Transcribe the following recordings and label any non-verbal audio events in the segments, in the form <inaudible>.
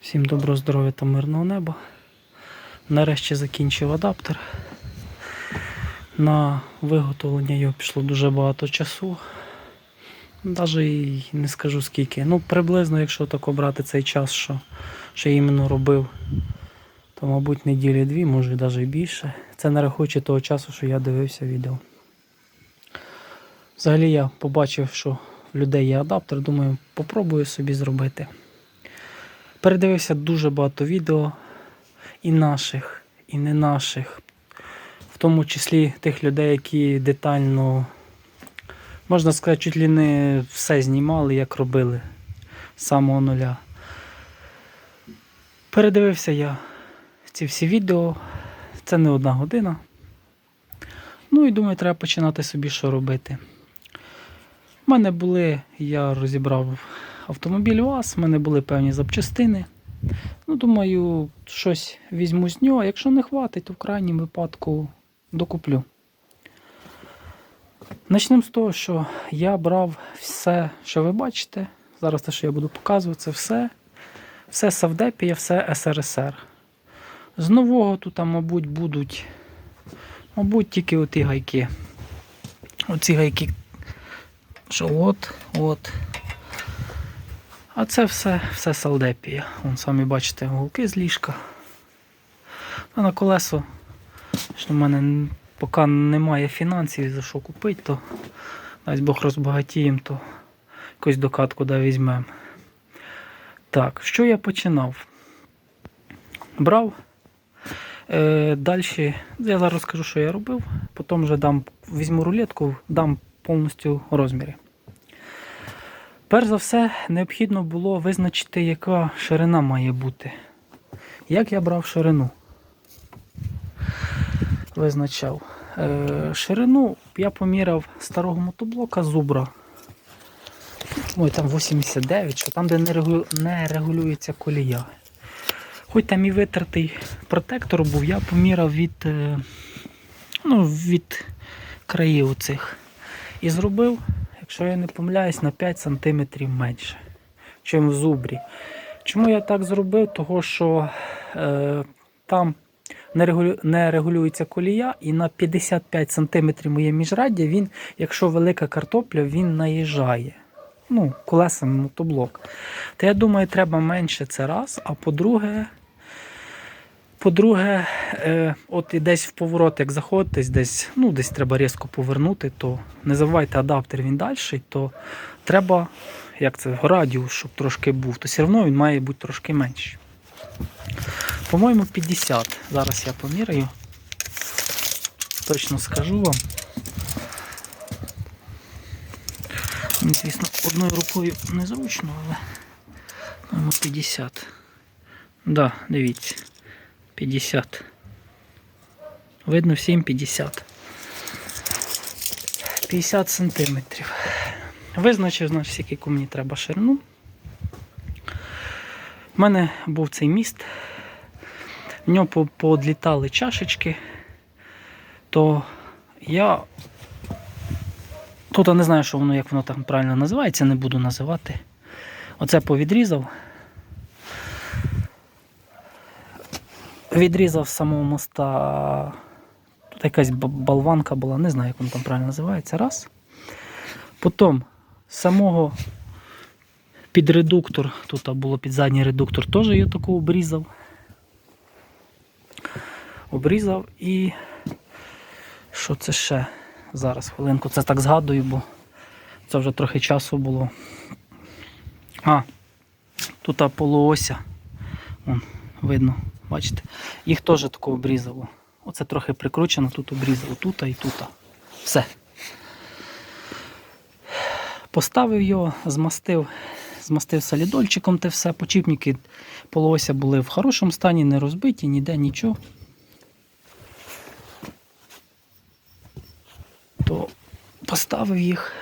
Всім доброго здоров'я та мирного неба. Нарешті закінчив адаптер. На виготовлення його пішло дуже багато часу. Навіть не скажу скільки. Ну, приблизно, якщо так обрати цей час, що, що я іменно робив, то, мабуть, неділі дві, може навіть більше. Це не рахуючи того часу, що я дивився відео. Взагалі я побачив, що в людей є адаптер, думаю, попробую собі зробити. Передивився дуже багато відео і наших, і не наших, в тому числі тих людей, які детально, можна сказати, чуть ли не все знімали, як робили з самого нуля. Передивився я ці всі відео, це не одна година. Ну і думаю, треба починати собі що робити. У мене були, я розібрав автомобіль ВАЗ, в мене були певні запчастини. Ну, думаю, щось візьму з нього. Якщо не хватить, то в крайньому випадку докуплю. Начнемо з того, що я брав все, що ви бачите. Зараз те, що я буду показувати, це все. Все Савдепія, все СРСР. З нового тут, мабуть, будуть, мабуть, тільки оті гайки. Оці гайки що от, от. А це все, все салдепія. Вон самі бачите голки з ліжка. А на колесо, що в мене поки немає фінансів за що купити, то дасть Бог розбагатіємо, то якусь докатку да візьмемо. Так, що я починав? Брав. Е, Далі я зараз розкажу, що я робив, потім вже дам, візьму рулетку, дам повністю розміри. Перш за все, необхідно було визначити, яка ширина має бути. Як я брав ширину? Визначав. Е, ширину я поміряв старого мотоблока зубра. Ой, там 89, що там, де не, регу... не регулюється колія. Хоч там і витертий протектор був, я поміряв від, е, ну, від країв цих. І зробив, якщо я не помиляюсь, на 5 см менше, чим в зубрі. Чому я так зробив? Того що е, там не, регулю, не регулюється колія, і на 55 см моє міжраддя, він, якщо велика картопля, він наїжджає. Ну, колесами мотоблок. То я думаю, треба менше це раз. А по-друге, по-друге, е, от і десь в поворот, як заходитесь, десь, ну, десь треба різко повернути, то не забувайте адаптер він далі, то треба, як це, радіус, щоб трошки був, то все одно він має бути трошки менший. По-моєму, 50. Зараз я поміряю. Точно скажу вам. Мені, звісно, одною рукою незручно, але по-моєму 50. Да, дивіться. 50. Видно всім 50. 50 сантиметрів. Визначив, значить, скільки мені треба ширину. У мене був цей міст. В нього по- поодлітали чашечки, то я тут я не знаю, що воно, як воно там правильно називається, не буду називати. Оце повідрізав. Відрізав самого моста. Тут якась болванка була, не знаю, як воно там правильно називається. Раз. Потім самого під редуктор, тут було під задній редуктор, теж я таку обрізав. Обрізав і що це ще? Зараз хвилинку, це так згадую, бо це вже трохи часу було. А, тут полуося. Вон, видно, бачите? Їх теж тако обрізало. Оце трохи прикручено, тут обрізало, тут і тут. Все. Поставив його, змастив, змастив солідольчиком те все. Почіпники полуося були в хорошому стані, не розбиті, ніде нічого. То поставив їх.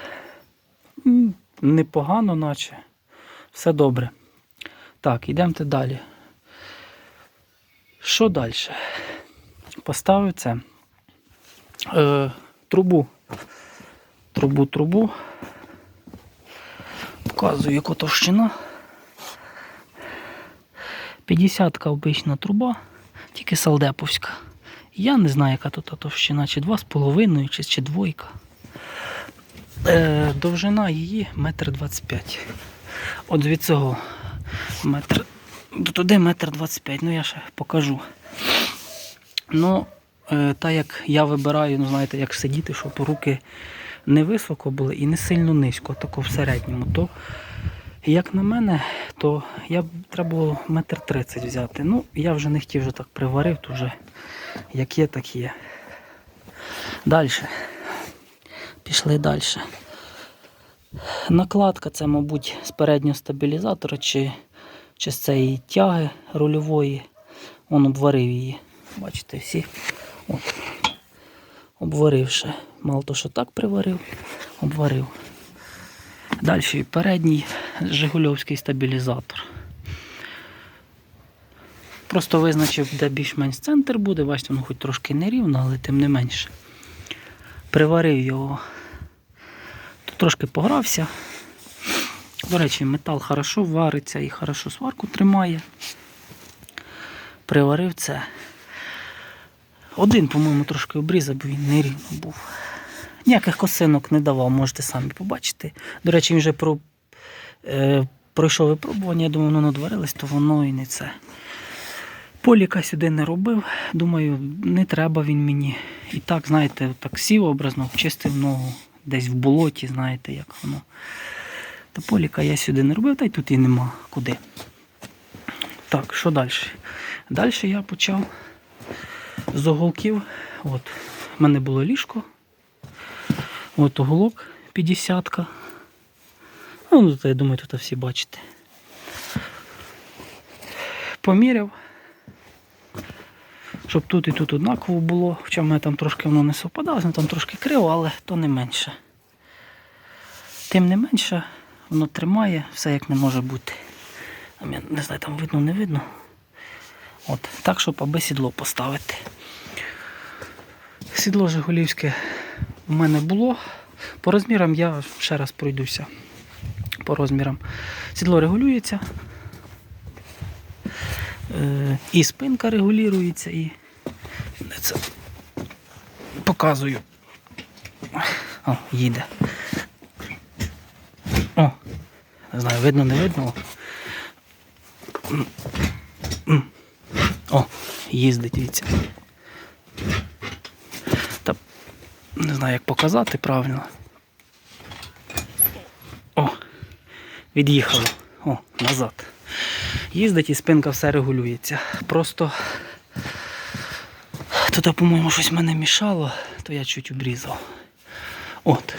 Непогано, наче. Все добре. Так, йдемте далі. Що далі? Поставив це. Е, трубу. Трубу, трубу. Показую, яка товщина. 50-ка обична труба, тільки салдеповська. Я не знаю, яка тут товщина, чи 2,5, чи, чи двойка. Е, довжина її метр двадцять п'ять. От від цього метр. До туди метр двадцять п'ять. Ну я ще покажу. Ну, е, так як я вибираю, ну знаєте, як сидіти, щоб руки не високо були і не сильно низько, тако в середньому, то як на мене, то я б треба було метр тридцять взяти. Ну, я вже не хотів вже так приварив, то вже як є, так є. Далі. Пішли далі. Накладка це, мабуть, з переднього стабілізатора чи, чи з цієї тяги рульової. Он обварив її. Бачите, всі. От. Обварив ще. Мало то, що так приварив, обварив. Далі передній Жигульовський стабілізатор. Просто визначив, де більш-менш центр буде. Бачите, воно хоч трошки нерівно, але тим не менше. Приварив його. Тут трошки погрався. До речі, метал хорошо вариться і хорошо сварку тримає. Приварив це. Один, по-моєму, трошки обрізав, бо він нерівно був. Ніяких косинок не давав, можете самі побачити. До речі, він вже про, е, пройшов випробування, я думаю, воно надварилось, то воно і не це. Поліка сюди не робив. Думаю, не треба він мені. І так, знаєте, так сів образно, чистив ногу десь в болоті, знаєте, як воно. Та поліка я сюди не робив, та й тут і нема куди. Так, що далі? Далі я почав з оголків. От, в мене було ліжко. От уголок 50-ка. Ну, тут, я думаю, тут всі бачите. Поміряв. Щоб тут і тут однаково було. Хоча в мене там трошки воно не совпадало, там трошки криво, але то не менше. Тим не менше, воно тримає все як не може бути. Не знаю, там видно, не видно. От, так, щоб аби сідло поставити. Сідло Жигулівське у мене було. По розмірам я ще раз пройдуся. По розмірам. Сідло регулюється. Е, І спинка регулюється, і це показую. О, їде. О, не знаю, видно, не видно. О, їздить, дивіться. Та не знаю, як показати правильно. О, від'їхало. О, назад. Їздить і спинка все регулюється. Просто тут, по-моєму, щось мене мішало, то я чуть обрізав. От.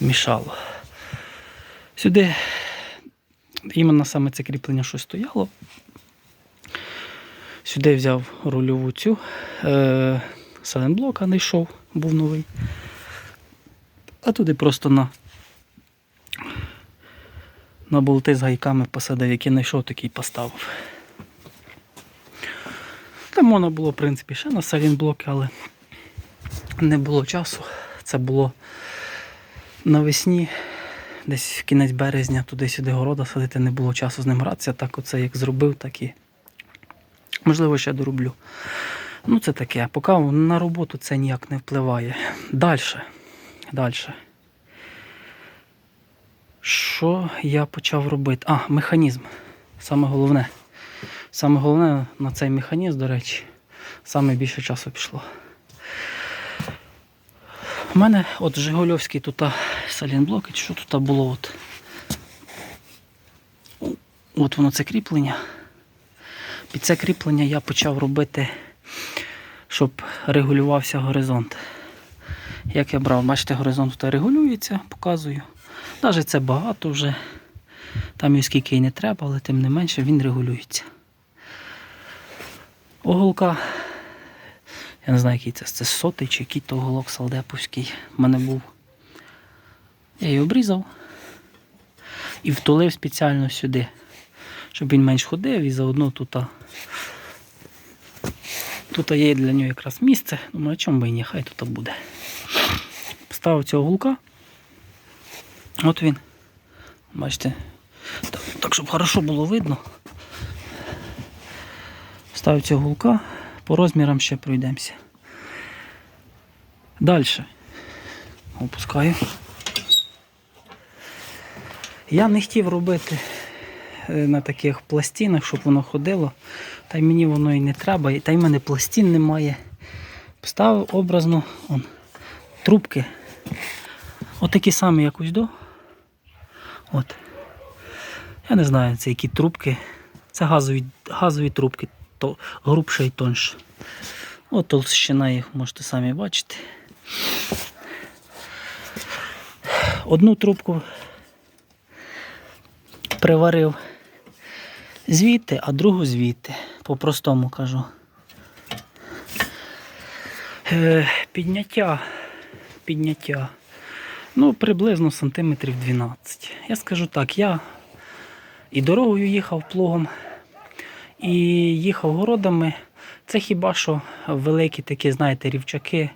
Мішало. Сюди іменно саме це кріплення що стояло. Сюди взяв рульову цю. Е, Селенблока знайшов, був новий. А туди просто на, на болти з гайками посадив, які знайшов, такий поставив. Там можна було, в принципі, ще на селінблоки, але не було часу. Це було навесні, десь в кінець березня, туди-сюди города садити, не було часу з ним гратися. Так оце як зробив, так і можливо ще дороблю. Ну, це таке. Поки на роботу це ніяк не впливає. Далі. Далі. Що я почав робити? А, механізм. Саме головне. Саме головне на цей механізм, до речі, саме більше часу пішло. У мене от Жигульовський тут салінблок, і що тут було от. От воно це кріплення. Під це кріплення я почав робити, щоб регулювався горизонт. Як я брав, бачите, горизонт тут регулюється, показую. Навіть це багато вже. Там і скільки і не треба, але тим не менше він регулюється. Оголка. Я не знаю, який це, це сотий чи який то оголок салдеповський в мене був. Я її обрізав і втулив спеціально сюди, щоб він менш ходив і заодно тут. Тут є для нього якраз місце. Думаю, чому би і ні, хай тут буде. Поставив цього гулка. От він. Бачите. Так, так щоб хорошо було видно. Ставив цього гулка, по розмірам ще пройдемося. Далі. Опускаю. Я не хотів робити е, на таких пластинах, щоб воно ходило. Та й мені воно і не треба, та й в мене пластин немає. Поставив образно он, трубки. Отакі самі, як ось до. От. Я не знаю, це які трубки. Це газові, газові трубки, то грубше і тоньше. От толщина їх можете самі бачити. Одну трубку приварив звідти, а другу звідти. По-простому кажу. Е, підняття. Підняття. Ну, приблизно сантиметрів 12. Я скажу так, я і дорогою їхав плугом, і їхав городами. Це хіба що великі такі, знаєте, рівчаки.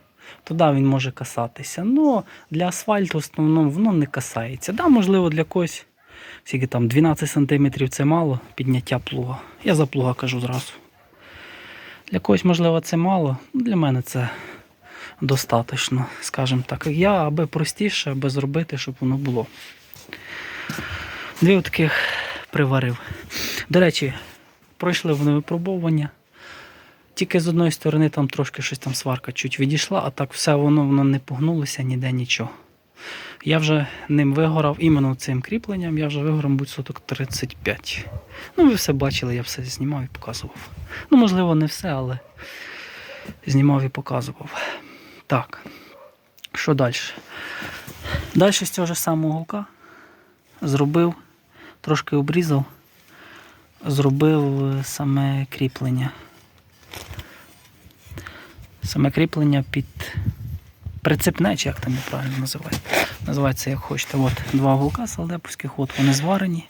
Туди він може касатися. Ну, для асфальту в основному воно не касається. Да, можливо, для когось скільки там 12 см це мало підняття плуга. Я за плуга кажу зразу. Для когось, можливо, це мало. ну, Для мене це достатньо, скажімо так. Я аби простіше, аби зробити, щоб воно було. Дві таких приварив. До речі, пройшли вони випробовування. Тільки з одної сторони там трошки щось там сварка чуть відійшла, а так все воно воно не погнулося ніде нічого. Я вже ним вигорав іменно цим кріпленням, я вже вигорав, будь соток 35. Ну, ви все бачили, я все знімав і показував. Ну, можливо, не все, але знімав і показував. Так, що далі? Далі з цього ж самого гулка зробив, трошки обрізав, зробив е, саме кріплення. Саме кріплення під прицепне, чи як там його правильно називають. Називається як хочете. От два гулка салдеповських, от вони зварені.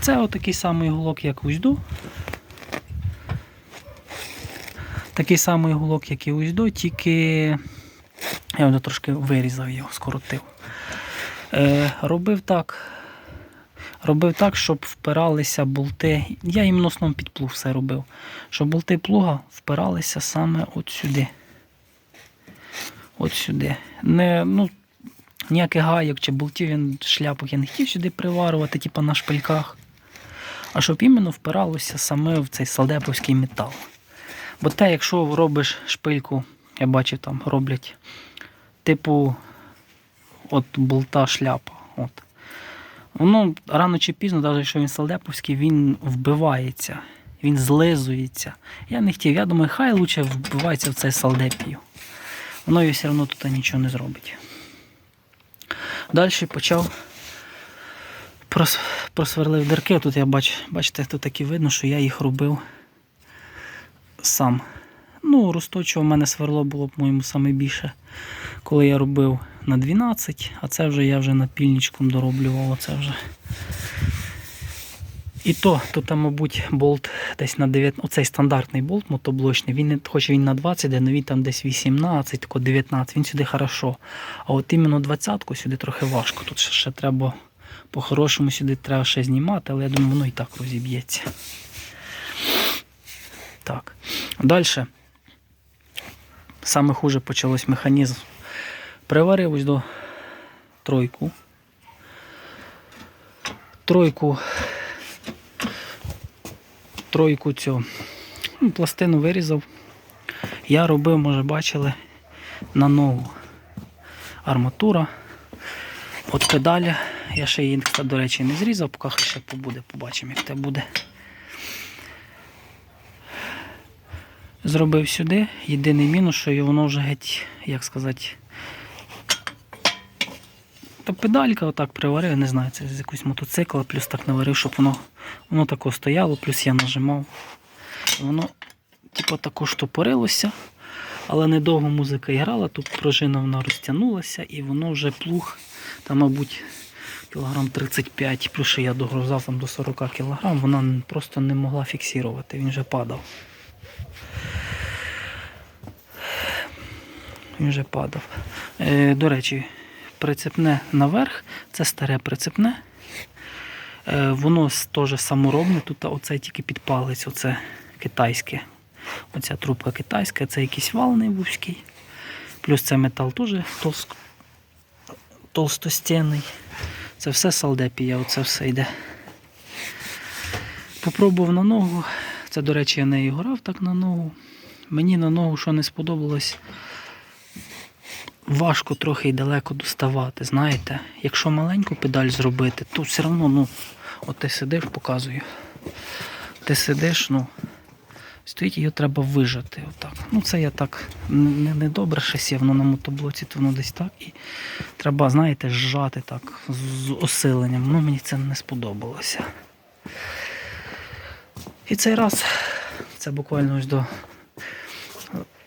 Це отакий самий гулок, як узьду. Такий самий гулок, як і узьду, тільки я вже трошки вирізав його, скоротив. Е, робив так. Робив так, щоб впиралися болти. Я їм носном під плуг все робив. Щоб болти плуга впиралися саме от сюди. От сюди. Не, ну, ніяких гайок чи болтів, він шляпок я не хотів сюди приварювати, типу на шпильках. А щоб іменно впиралося саме в цей салдеповський метал. Бо те, якщо робиш шпильку, я бачив, там роблять типу от болта шляпа. От. Воно рано чи пізно, навіть якщо він салдеповський, він вбивається, він злизується. Я не хотів, я думаю, хай лучше вбивається в цей салдепію. Воно все одно тут нічого не зробить. Далі почав прос- просверлив дирки. Тут я бач, бачите, тут такі видно, що я їх робив сам. Ну, росточого в мене сверло було, по-моєму, саме більше, коли я робив на 12, а це вже я вже напільничком дороблював. Оце вже. І то, то там, мабуть, болт десь на 9, оцей стандартний болт мотоблочний, він хоч він на 20, де нові там десь 18, тако 19, він сюди хорошо. А от іменно 20-ку сюди трохи важко. Тут ще, ще треба, по-хорошому сюди треба ще знімати, але я думаю, воно і так розіб'ється. Так. Далі. Саме хуже почалось механізм. Приварив ось до тройку. Тройку. Тройку цю ну, пластину вирізав. Я робив, може, бачили, на ногу арматура. От педаля. Я ще її, до речі, не зрізав, поки ще побуде, побачимо, як це буде. Зробив сюди. Єдиний мінус, що воно вже геть, як сказати. Та педалька отак приварив, не знаю, це з якогось мотоцикла, плюс так наварив, щоб воно воно тако стояло, плюс я нажимав. Воно типу тако штопорилося, але недовго музика грала, тут пружина вона розтягнулася і воно вже плуг, там, мабуть, кілограм 35, плюс я догрузав там до 40 кілограм, вона просто не могла фіксувати, він вже падав. Він вже падав. Е, до речі, прицепне наверх, це старе прицепне. Е, воно теж саморобне, тут оце тільки під палець, оце китайське. Оця трубка китайська, це якийсь вал вузький. Плюс це метал теж толст... толстостінний. Це все салдепія, оце все йде. Попробував на ногу. Це, до речі, я нею грав так на ногу. Мені на ногу, що не сподобалось, важко трохи і далеко доставати. Знаєте, якщо маленьку педаль зробити, то все одно, ну, от ти сидиш, показую. Ти сидиш, ну, стоїть її треба вижати. Отак. Ну, це я так не, не добре ще сів, воно на мотоблоці, то воно десь так. І треба, знаєте, зжати так з осиленням. Ну, мені це не сподобалося. І цей раз, це буквально ось до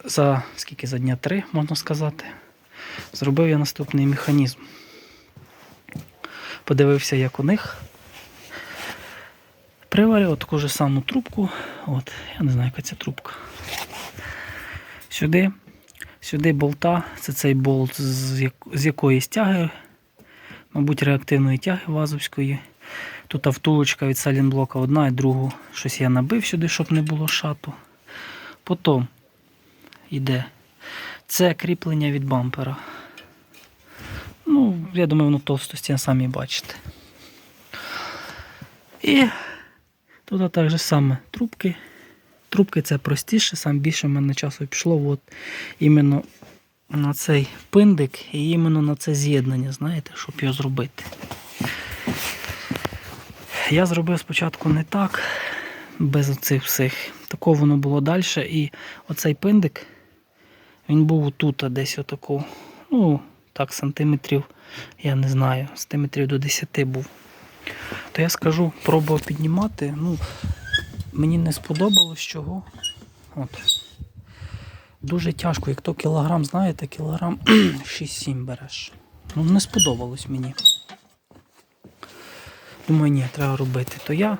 за скільки за дня три, можна сказати, зробив я наступний механізм. Подивився, як у них. Приварив таку ж саму трубку. От, я не знаю, яка ця трубка. Сюди, сюди болта, це цей болт з, якоїсь тяги, мабуть, реактивної тяги вазовської. Тут втулочка від салінблока одна і другу. Щось я набив сюди, щоб не було шату. Потім йде. Це кріплення від бампера. Ну, я думаю, воно товстості самі бачите. І тут так же саме трубки. Трубки це простіше, сам більше в мене часу пішло от іменно на цей пиндик і іменно на це з'єднання, знаєте, щоб його зробити. Я зробив спочатку не так, без оцих всіх. Такого воно було далі. І оцей пиндик, він був тут, десь отаку. Ну, так, сантиметрів, я не знаю, сантиметрів до 10 був. То я скажу, пробував піднімати. Ну, мені не сподобалось чого. От. Дуже тяжко, як то кілограм, знаєте, кілограм <clears throat> 6-7 береш. Ну, не сподобалось мені. Думаю, ні, треба робити. То я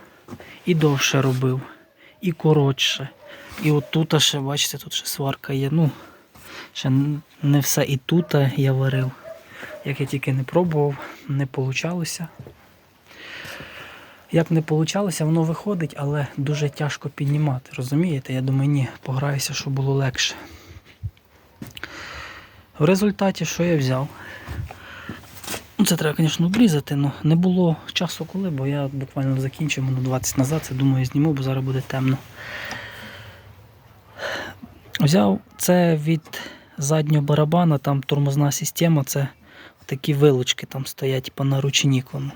і довше робив, і коротше. І от тут ще, бачите, тут ще сварка є. Ну, ще не все і тут я варив. Як я тільки не пробував, не вийшло. Як не вийшло, воно виходить, але дуже тяжко піднімати. Розумієте? Я думаю, ні, пограюся, щоб було легше. В результаті, що я взяв? Ну, це треба, звісно, обрізати, але не було часу коли, бо я буквально закінчив минут 20 назад, це думаю, зніму, бо зараз буде темно. Взяв це від заднього барабана, там тормозна система, це такі вилочки там стоять, типу на ручнику. ну.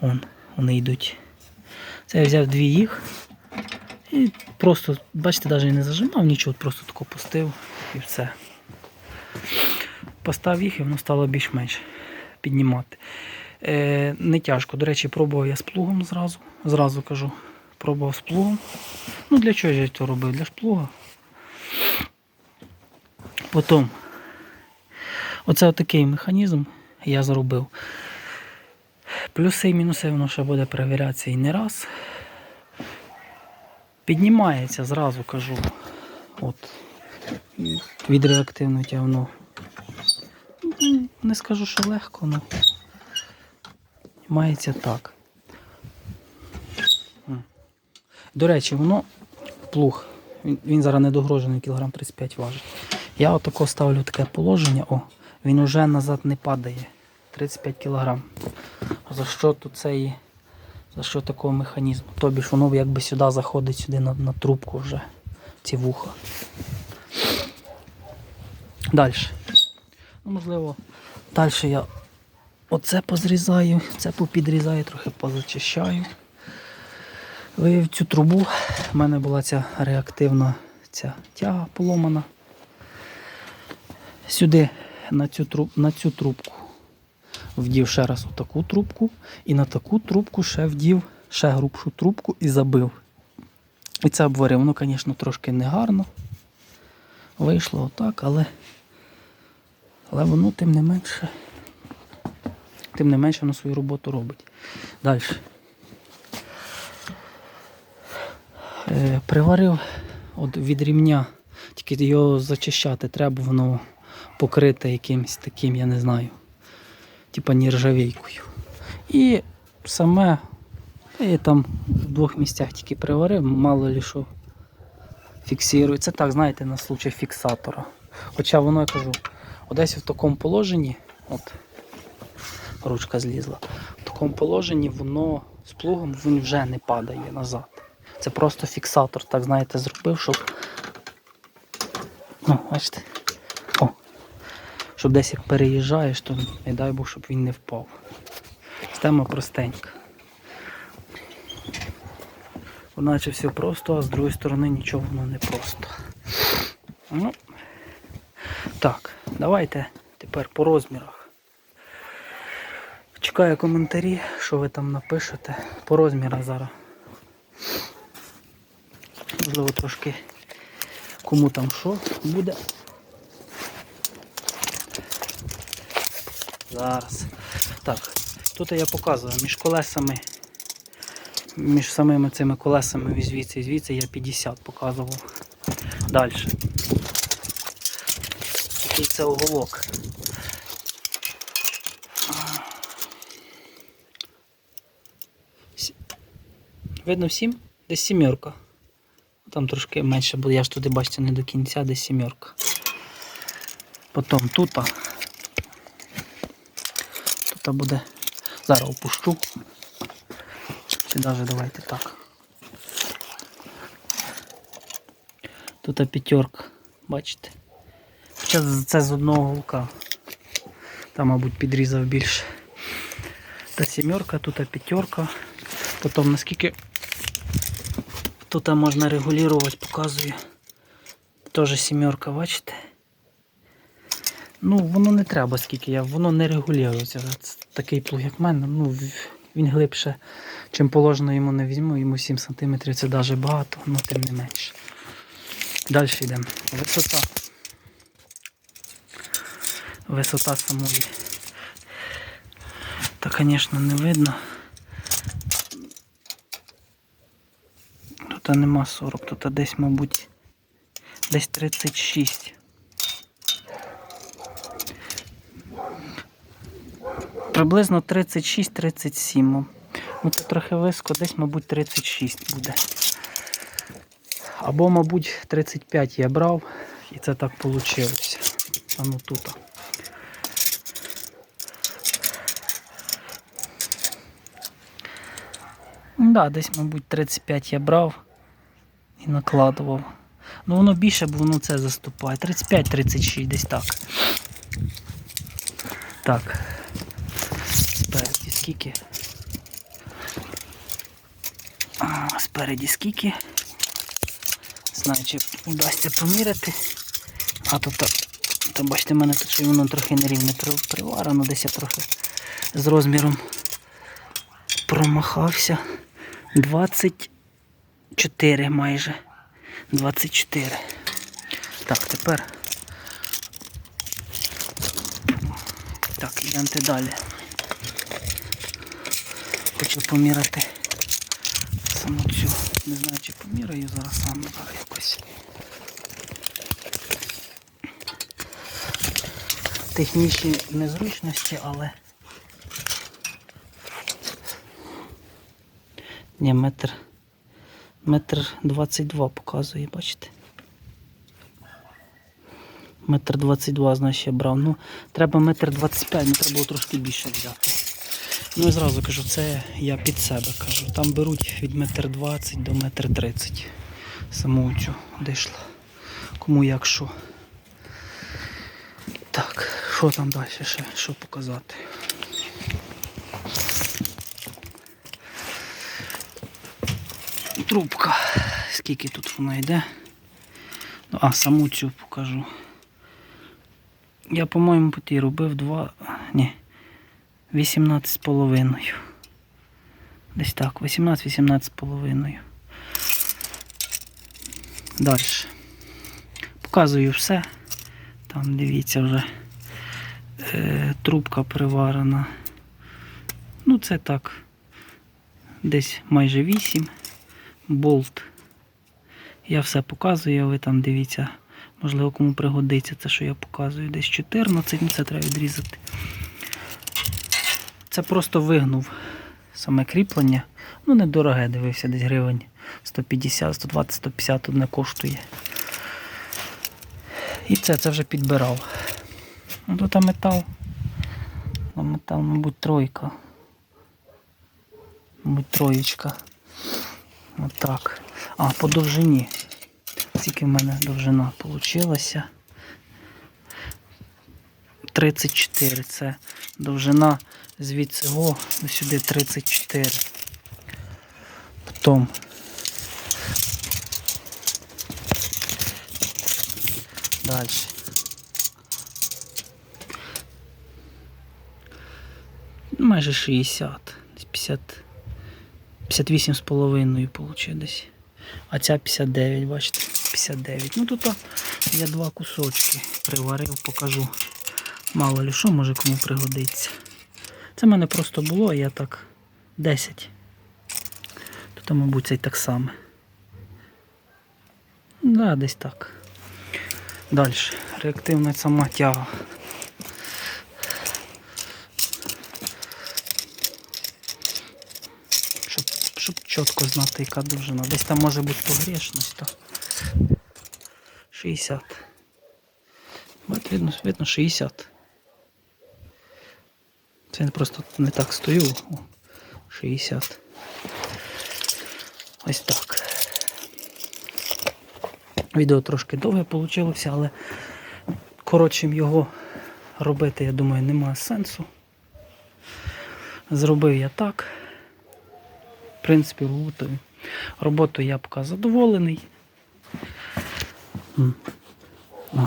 Вон, вони йдуть. Це я взяв дві їх. І просто, бачите, навіть не зажимав нічого, просто тако пустив і все. Постав їх і воно стало більш-менш піднімати. Е, не тяжко. До речі, пробував я з плугом зразу. Зразу кажу. Пробував з плугом. Ну для чого я це робив? Для шплуга. Потім. Оце отакий механізм я зробив. Плюси і мінуси воно ще буде перевірятися і не раз. Піднімається, зразу кажу. От. Від реактивної тяги воно Ну, не скажу, що легко, але мається так. До речі, воно плуг. Він, він зараз не догрожений, кілограм 35 важить. Я отако ставлю таке положення, о, він уже назад не падає. 35 кілограм. За що тут цей, за що такого механізму? Тобі ж воно якби сюди заходить сюди на, на трубку вже, ці вуха. Далі. Ну, можливо, далі я оце позрізаю, це попідрізаю, трохи позачищаю. Вивів цю трубу. У мене була ця реактивна ця тяга поломана. Сюди на цю, труб, на цю трубку вдів ще раз отаку трубку, і на таку трубку ще вдів ще грубшу трубку і забив. І це обварив. Воно, звісно, трошки негарно. Вийшло отак, але але воно тим не менше, тим не менше воно свою роботу робить. Далі. Е, приварив от від рівня, тільки його зачищати треба, воно покрите якимось таким, я не знаю, типа нержавійкою. І саме, І там в двох місцях тільки приварив, мало ли що фіксирую. Це так, знаєте, на случай фіксатора. Хоча воно, я кажу, десь в такому положенні, от ручка злізла, в такому положенні воно з плугом він вже не падає назад. Це просто фіксатор, так знаєте, зробив, щоб. Ну, бачите. Щоб десь як переїжджаєш, то не дай Бог, щоб він не впав. Система простенька. Наче все просто, а з другої сторони нічого воно не просто. Ну, так, давайте тепер по розмірах. Чекаю коментарі, що ви там напишете. По розмірах зараз. Можливо, трошки кому там що буде. Зараз. Так, тут я показую між колесами, між самими цими колесами звідси і звідси я 50 показував. Далі. Який це уголок. Видно всім? Десь сімерка. Там трошки менше, бо я ж туди бачите не до кінця, десь сімерка. Потім тут. Тут буде. Зараз опущу. Чи навіть давайте так. Тут п'ятерка, бачите? Хоча це з одного гулка. Там, мабуть, підрізав більше. Та сімерка, тут п'ятерка. Потім наскільки тут можна регулювати, показую. Теж сімерка, бачите? Ну, воно не треба, скільки я, воно не регулюється. Такий плуг, як в мене. Ну, він глибше, чим положено йому не візьму, йому 7 см це навіть багато, але тим не менше. Далі йдемо. Висота. Висота самої. Та, звісно, не видно. Тут нема 40, тут десь, мабуть, десь 36. Приблизно 36-37. Ну це трохи високо, десь, мабуть, 36 буде. Або, мабуть, 35 я брав, і це так вийшло. А ну тут. Да, десь, мабуть, 35 я брав і накладував. Ну воно більше, бо воно це заступає. 35-36 десь так. Так. Скільки? Спереді скільки? Знаю, чи вдасться поміряти. А тут, та, та бачите, в мене тут ще воно трохи нерівне приварено, десь я трохи з розміром промахався. 24 майже. 24. Так, тепер. Так, йдемо далі. Хочу поміряти саму цю. Не знаю, чи поміряю зараз сам зараз якось. Технічні незручності, але. Ні, метр. Метр 22 показує, бачите? Метр 22, значить, я брав. Ну, треба метр 25, ну треба було трошки більше взяти. Ну і зразу кажу, це я під себе кажу. Там беруть від метр 20 до метр 30. Саму цю дійшла. Кому як що. Так, що там далі ще? Що показати? Трубка. Скільки тут вона йде? Ну, А, саму цю покажу. Я, по-моєму, по тій робив 2. Ні. 18 з половиною. Десь так, 18-18 з половиною. Далі. Показую все. Там дивіться вже е, трубка приварена. Ну, це так. Десь майже 8. Болт. Я все показую, а ви там дивіться. Можливо, кому пригодиться це, що я показую. Десь 14, ну це треба відрізати. Це просто вигнув саме кріплення Ну, недороге дивився, десь гривень 150, 120, 150 одне коштує. І це, це вже підбирав. Ну, тут метал. Там метал, мабуть, тройка. Мабуть, троєчка. Отак. А, по довжині. Скільки в мене довжина вийшла? 34. Це довжина звідси до сюди 34. Потім. Далі. Ну, Майже 60. 50. 58 з половиною вийшло десь. А ця 59, бачите? 59. Ну тут я два кусочки приварив, покажу. Мало ли що може кому пригодиться. Це в мене просто було, я так 10. Тут, мабуть, це й так само. Да, десь так. Далі. Реактивна сама тяга. Щоб, щоб чітко знати, яка довжина. Десь там може бути погрешність. То 60. От видно, видно 60. Це просто не так стою. О, 60. Ось так. Відео трошки довге вийшло, але коротшим його робити, я думаю, немає сенсу. Зробив я так. В принципі. Роботою я поки задоволений. А,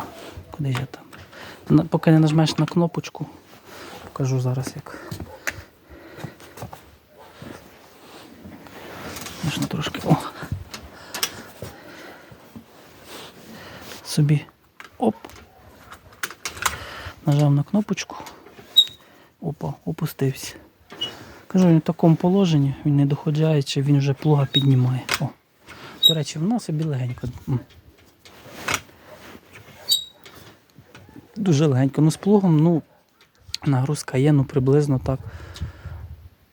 куди ж я там? Поки не нажмеш на кнопочку, покажу зараз як. Можна трошки. О. Собі оп. Нажав на кнопочку. Опа, опустився. Кажу, він в такому положенні, він не доходжаючи, він вже плуга піднімає. О. До речі, вона собі легенько. Дуже легенько. Ну з плугом, ну, нагрузка є, ну приблизно так.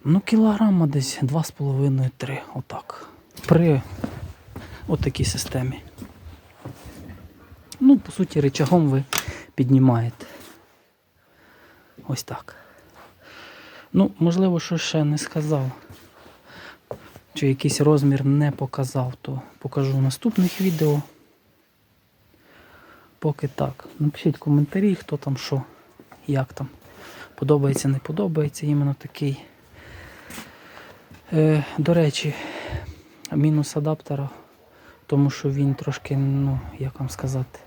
Ну, кілограма десь 2,5-3. Отак. При отакій системі. Ну, по суті, рычагом ви піднімаєте. Ось так. Ну, можливо, що ще не сказав. Чи якийсь розмір не показав, то покажу в наступних відео. Поки так. Напишіть коментарі, хто там що, як там. Подобається, не подобається іменно такий. Е, до речі, мінус адаптера, тому що він трошки, ну, як вам сказати,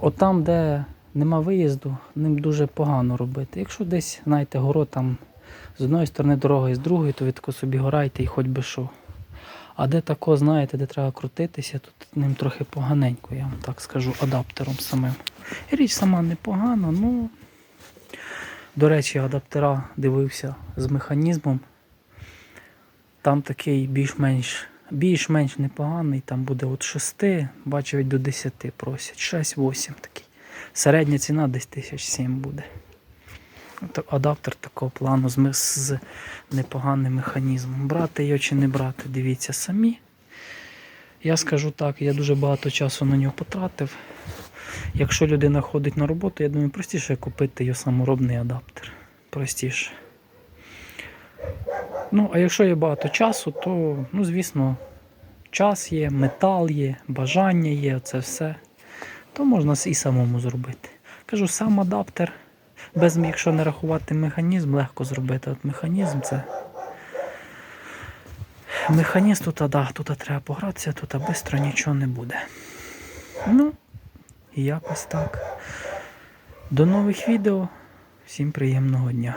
от там, де нема виїзду, ним дуже погано робити. Якщо десь, знаєте, город там з одної сторони дорога і з другої, то ви тако собі горайте і хоч би що. А де тако, знаєте, де треба крутитися, тут ним трохи поганенько, я вам так скажу, адаптером самим. Річ сама непогана, ну. До речі, адаптера дивився з механізмом. Там такий більш-менш більш-менш непоганий, там буде від 6, бачив до 10 просять. 6-8 такий. Середня ціна десь 1007 буде. Адаптер такого плану з, з непоганим механізмом. Брати його чи не брати, дивіться самі. Я скажу так, я дуже багато часу на нього потратив. Якщо людина ходить на роботу, я думаю, простіше купити його саморобний адаптер. Простіше. Ну, а якщо є багато часу, то, ну, звісно, час є, метал є, бажання є, це все. То можна і самому зробити. Кажу, сам адаптер, без, якщо не рахувати механізм, легко зробити. От механізм це. Механізм тут, да, тут треба погратися, тут швидко нічого не буде. Ну, і якось так. До нових відео. Всім приємного дня.